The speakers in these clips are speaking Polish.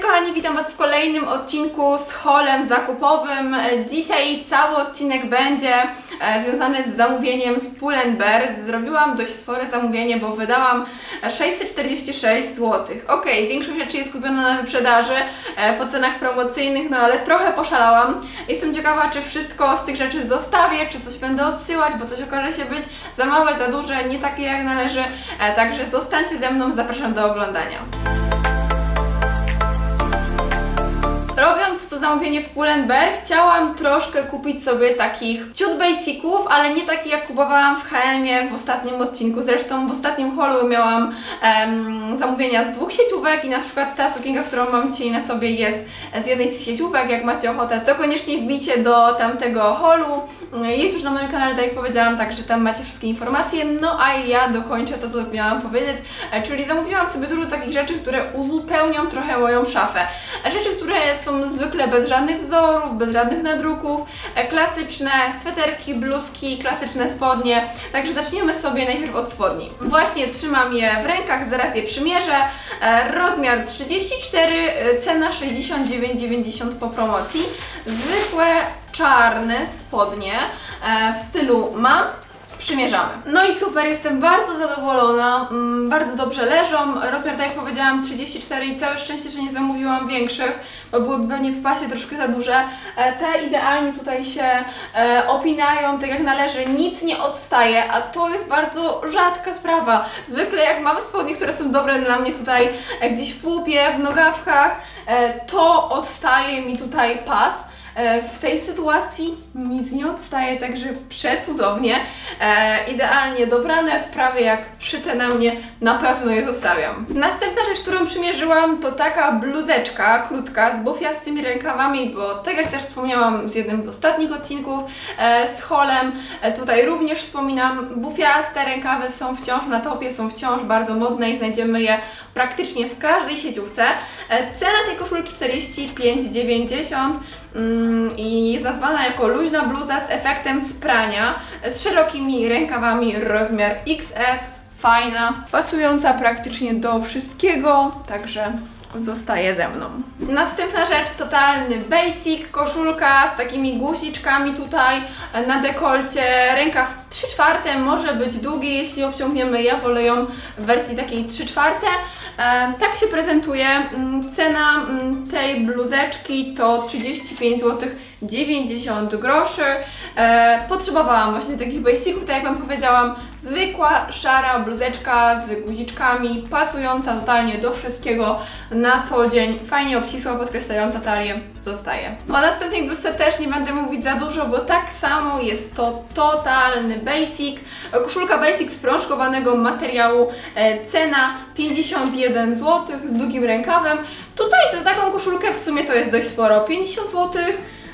kochani, witam Was w kolejnym odcinku z holem zakupowym. Dzisiaj cały odcinek będzie e, związany z zamówieniem z Pull&Bear. Zrobiłam dość spore zamówienie, bo wydałam e, 646 zł. Ok, większość rzeczy jest kupiona na wyprzedaży e, po cenach promocyjnych, no ale trochę poszalałam. Jestem ciekawa, czy wszystko z tych rzeczy zostawię, czy coś będę odsyłać, bo coś okaże się być za małe, za duże, nie takie jak należy. E, Także zostańcie ze mną, zapraszam do oglądania. Robiąc to zamówienie w Pull&Bear, chciałam troszkę kupić sobie takich ciut basiców, ale nie takich jak kupowałam w H&M w ostatnim odcinku. Zresztą w ostatnim holu miałam em, zamówienia z dwóch sieciówek i na przykład ta sukienka, którą mam dzisiaj na sobie jest z jednej z sieciówek. Jak macie ochotę, to koniecznie wbijcie do tamtego holu. Jest już na moim kanale, tak jak powiedziałam, także tam macie wszystkie informacje. No a ja dokończę to, co miałam powiedzieć, e, czyli zamówiłam sobie dużo takich rzeczy, które uzupełnią trochę moją szafę. Rzeczy, które są zwykle bez żadnych wzorów, bez żadnych nadruków, e, klasyczne sweterki, bluzki, klasyczne spodnie. Także zaczniemy sobie najpierw od spodni. Właśnie trzymam je w rękach, zaraz je przymierzę. E, Rozmiar 34, e, cena 69,90 po promocji. Zwykłe czarne spodnie w stylu mam. Przymierzamy. No i super, jestem bardzo zadowolona, mm, bardzo dobrze leżą. Rozmiar, tak jak powiedziałam, 34 i całe szczęście, że nie zamówiłam większych, bo byłyby pewnie w pasie troszkę za duże. E, Te idealnie tutaj się e, opinają, tak jak należy, nic nie odstaje, a to jest bardzo rzadka sprawa. Zwykle jak mamy spodnie, które są dobre dla mnie tutaj e, gdzieś w pupie, w nogawkach, e, to odstaje mi tutaj pas. E, W tej sytuacji nic nie odstaje, także przecudownie. E, idealnie dobrane, prawie jak szyte na mnie, na pewno je zostawiam. Następna rzecz, którą przymierzyłam, to taka bluzeczka krótka z bufiastymi rękawami, bo tak jak też wspomniałam z jednym z ostatnich odcinków e, z holem, e, tutaj również wspominam, bufiaste rękawy są wciąż na topie, są wciąż bardzo modne i znajdziemy je praktycznie w każdej sieciówce. E, Cena tej koszulki 45,90 mm, i jest nazwana jako luźna bluza z efektem sprania, z szerokimi rękawami rozmiar XS, fajna, pasująca praktycznie do wszystkiego, także zostaje ze mną. Następna rzecz, totalny basic, koszulka z takimi guziczkami tutaj e, na dekolcie, rękaw 3 czwarte, może być długi, jeśli obciągniemy, ja wolę ją w wersji takiej 3 czwarte. E, tak się prezentuje. Mm, Cena mm, tej bluzeczki to 35 zł 90 groszy. E, potrzebowałam właśnie takich basiców, tak jak Wam powiedziałam, zwykła, szara bluzeczka z guziczkami, pasująca totalnie do wszystkiego na co dzień, fajnie obcisła, podkreślająca talię, zostaje. O następnej bluzce też nie będę mówić za dużo, bo tak samo jest to totalny basic. Koszulka basic z prążkowanego materiału, e, cena 51 zł z długim rękawem. Tutaj za taką koszulkę w sumie to jest dość sporo, 50 zł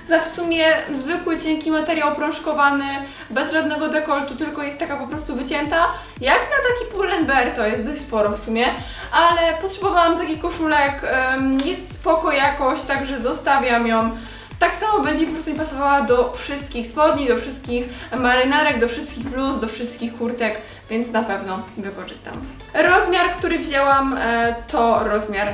za w sumie zwykły, cienki materiał prążkowany, bez żadnego dekoltu, tylko jest taka po prostu wycięta. Jak na taki Pull&Bear to jest dość sporo w sumie, ale potrzebowałam takich koszulek, jest spoko jakoś, także zostawiam ją. Tak samo będzie po prostu mi pasowała do wszystkich spodni, do wszystkich marynarek, do wszystkich bluz, do wszystkich kurtek, więc na pewno wykorzystam. Rozmiar, który wzięłam, e, to rozmiar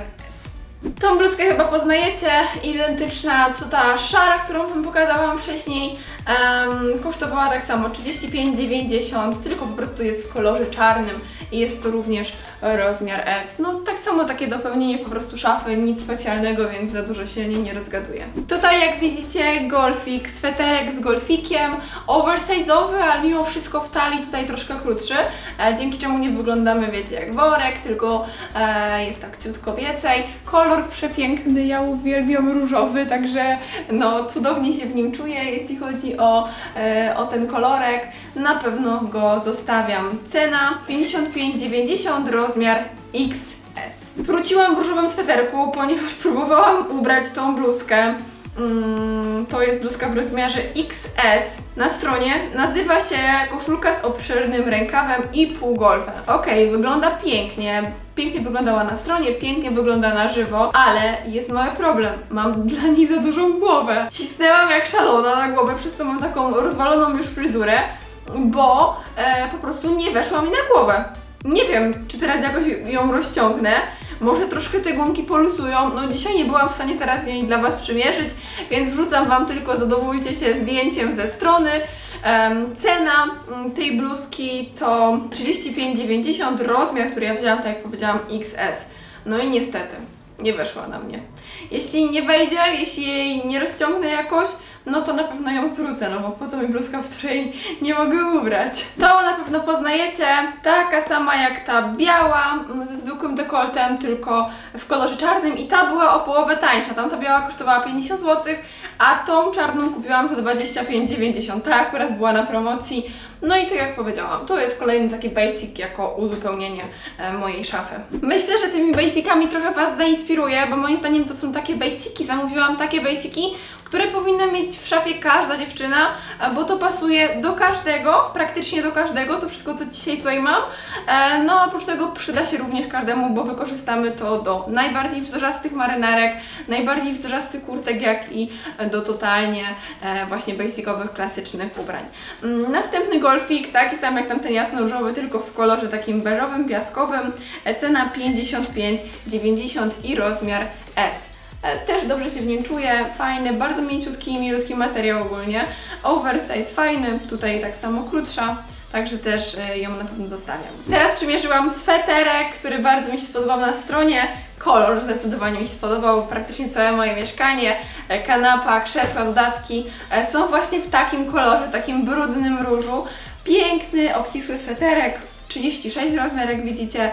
Tą bluzkę chyba poznajecie, identyczna co ta szara, którą Wam pokazałam wcześniej. Em, kosztowała tak samo 35,90, tylko po prostu jest w kolorze czarnym i jest to również rozmiar S. No tak samo takie dopełnienie po prostu szafy, nic specjalnego, więc za dużo się nie, nie rozgaduję. Tutaj jak widzicie golfik, sweterek z golfikiem, oversize'owy, ale mimo wszystko w talii tutaj troszkę krótszy, e, dzięki czemu nie wyglądamy, wiecie, jak worek, tylko e, jest tak ciutko więcej. Kolor przepiękny, ja uwielbiam różowy, także no cudownie się w nim czuję, jeśli chodzi o, e, o ten kolorek. Na pewno go zostawiam. Cena 55,90, rozmiar XS. Wróciłam w różowym sweterku, ponieważ próbowałam ubrać tą bluzkę. Mm, to jest bluzka w rozmiarze XS. Na stronie nazywa się koszulka z obszernym rękawem i półgolfem. Okej, wygląda pięknie. Pięknie wyglądała na stronie, pięknie wygląda na żywo, ale jest mały problem. Mam dla niej za dużą głowę. Cisnęłam jak szalona na głowę, przez co mam taką rozwaloną już fryzurę, bo e, po prostu nie weszła mi na głowę. Nie wiem, czy teraz jakoś ją rozciągnę, Może troszkę te gumki poluzują. No dzisiaj nie byłam w stanie teraz jej dla Was przymierzyć, więc wrzucam Wam tylko, zadowólcie się zdjęciem ze strony. Cena mm, tej bluzki to 35,90, rozmiar, który ja wzięłam, tak jak powiedziałam, XS. No i niestety, nie weszła na mnie. Jeśli nie wejdzie, jeśli jej nie rozciągnę jakoś, no to na pewno ją zwrócę, no bo po co mi bluzka, w której nie mogę ubrać. To na pewno poznajecie, taka sama jak ta biała, mm, ze zwykłym dekoltem, tylko w kolorze czarnym i ta była o połowę tańsza, tamta biała kosztowała 50 zł, a tą czarną kupiłam za 25,90, ta akurat była na promocji. No i tak jak powiedziałam, to jest kolejny taki basic jako uzupełnienie e, mojej szafy. Myślę, że tymi basicami trochę Was zainspiruję, bo moim zdaniem to są takie basiki, zamówiłam takie basiki, które powinna mieć w szafie każda dziewczyna, e, bo to pasuje do każdego, praktycznie do każdego, to wszystko co dzisiaj tutaj mam. E, No a oprócz tego przyda się również każdemu, bo wykorzystamy to do najbardziej wzorzastych marynarek, najbardziej wzorzastych kurtek, jak i do totalnie e, właśnie basicowych, klasycznych ubrań. Mm, Następny golfik, taki sam jak tamten jasno-różowy, tylko w kolorze takim beżowym, piaskowym. Cena 55,90 i rozmiar S. E, Też dobrze się w nim czuję, fajny, bardzo mięciutki i milutki materiał ogólnie. Oversize fajny, tutaj tak samo krótsza, także też e, ją na pewno zostawiam. Teraz przymierzyłam sweterek, który bardzo mi się spodobał na stronie. Kolor zdecydowanie mi się spodobał, praktycznie całe moje mieszkanie, e, kanapa, krzesła, dodatki są właśnie w takim kolorze, takim brudnym różu. Piękny, obcisły sweterek, 36 rozmiar jak widzicie.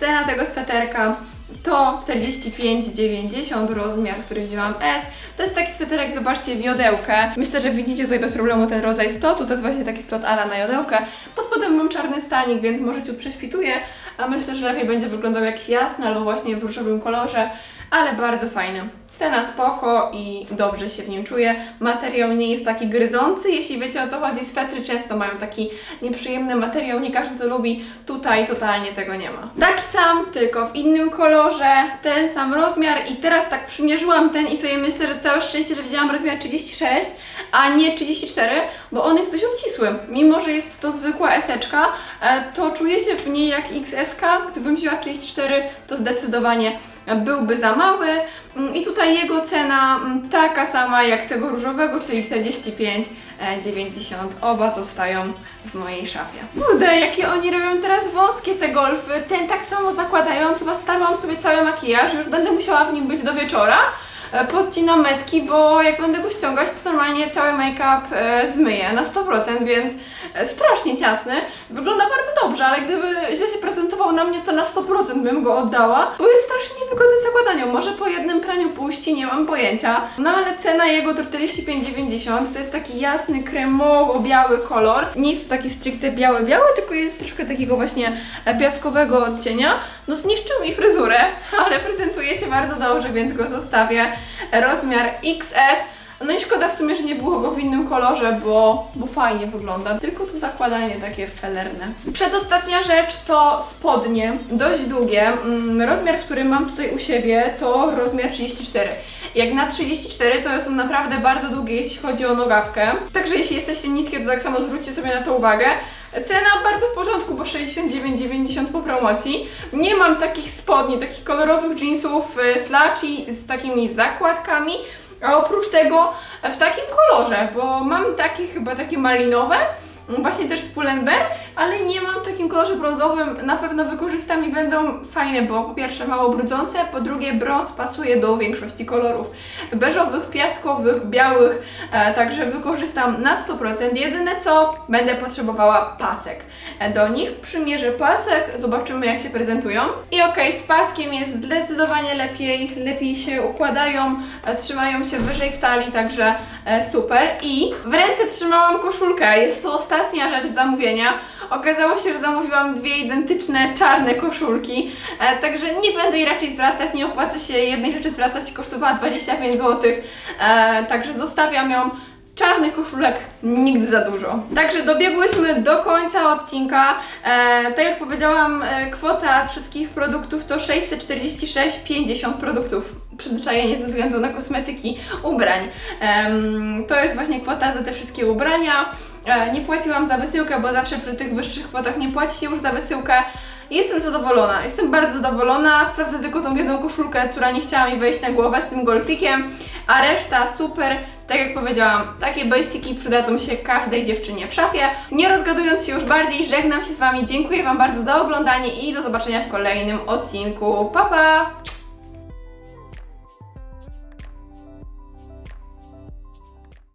Cena tego sweterka to 45,90 rozmiar, który wzięłam S. To jest taki sweterek, zobaczcie, w jodełkę. Myślę, że widzicie tutaj bez problemu ten rodzaj splotu. To jest właśnie taki splot ala na jodełkę. Pod spodem mam czarny stanik, więc może ciut prześwituje, a myślę, że lepiej będzie wyglądał jakiś jasny albo właśnie w różowym kolorze, ale bardzo fajny. Cena spoko i dobrze się w nim czuję. Materiał nie jest taki gryzący, jeśli wiecie o co chodzi. Swetry często mają taki nieprzyjemny materiał, nie każdy to lubi. Tutaj totalnie tego nie ma. Taki sam, tylko w innym kolorze, ten sam rozmiar i teraz tak przymierzyłam ten i sobie myślę, że całe szczęście, że wzięłam rozmiar 36, a nie 34, bo on jest dość obcisły. Mimo, że jest to zwykła eseczka, e, to czuję się w niej jak XS. Gdybym wzięła 34, to zdecydowanie byłby za mały. Mm, I tutaj jego cena mm, taka sama jak tego różowego, czyli 45,90. Oba zostają w mojej szafie. Kurde, jakie oni robią teraz wąskie te golfy. Ten tak samo zakładając, chyba starłam sobie cały makijaż, już będę musiała w nim być do wieczora. E, Podcinam metki, bo jak będę go ściągać, to normalnie cały make-up e, zmyję na 100%, więc e, strasznie ciasny. Wygląda bardzo dobrze, ale gdyby źle się prezentował na mnie, to na 100% bym go oddała. Bo jest strasznie niewygodny w zakładaniu. Może po jednym praniu puści, nie mam pojęcia. No ale cena jego to 45,90. To jest taki jasny, kremowo-biały kolor. Nie jest to taki stricte biały-biały, tylko jest troszkę takiego właśnie piaskowego odcienia. No zniszczył mi fryzurę, ale prezentuje się bardzo dobrze, więc go zostawię. Rozmiar XS. No i szkoda w sumie, że nie było go w innym kolorze, bo, bo fajnie wygląda. Tylko to zakładanie takie felerne. Przedostatnia rzecz to spodnie, dość długie. Mm, Rozmiar, który mam tutaj u siebie to rozmiar 34. Jak na 34 to są naprawdę bardzo długie, jeśli chodzi o nogawkę. Także jeśli jesteście niskie, to tak samo zwróćcie sobie na to uwagę. Cena bardzo w porządku, bo 69,90 po promocji. Nie mam takich spodni, takich kolorowych jeansów y, slaci z takimi zakładkami. A oprócz tego w takim kolorze, bo mam takie chyba takie malinowe, właśnie też z Pull&Bear, ale nie mam w takim kolorze brązowym. Na pewno wykorzystam i będą fajne, bo po pierwsze mało brudzące, po drugie brąz pasuje do większości kolorów. Beżowych, piaskowych, białych, e, także wykorzystam na 100%. Jedyne co, będę potrzebowała pasek. E, Do nich przymierzę pasek, zobaczymy jak się prezentują. I okej, z paskiem jest zdecydowanie lepiej, lepiej się układają, e, trzymają się wyżej w talii, także e, super. I w ręce trzymałam koszulkę, jest to ostatnia rzecz z zamówienia. Okazało się, że zamówiłam dwie identyczne czarne koszulki, e, także nie będę jej raczej zwracać, nie opłaca się jednej rzeczy zwracać, kosztowała 25 zł, e, także zostawiam ją. Czarnych koszulek nigdy za dużo. Także dobiegłyśmy do końca odcinka. E, tak jak powiedziałam, e, kwota wszystkich produktów to 646,50 produktów. Przyzwyczajenie ze względu na kosmetyki, ubrań. Em, to jest właśnie kwota za te wszystkie ubrania. E, nie płaciłam za wysyłkę, bo zawsze przy tych wyższych kwotach nie płaci się już za wysyłkę. jestem zadowolona. Jestem bardzo zadowolona. Sprawdzę tylko tą jedną koszulkę, która nie chciała mi wejść na głowę z tym golfikiem, a reszta super. Tak jak powiedziałam, takie basiki przydadzą się każdej dziewczynie w szafie. Nie rozgadując się już bardziej, żegnam się z Wami. Dziękuję Wam bardzo za oglądanie i do zobaczenia w kolejnym odcinku. Pa, pa!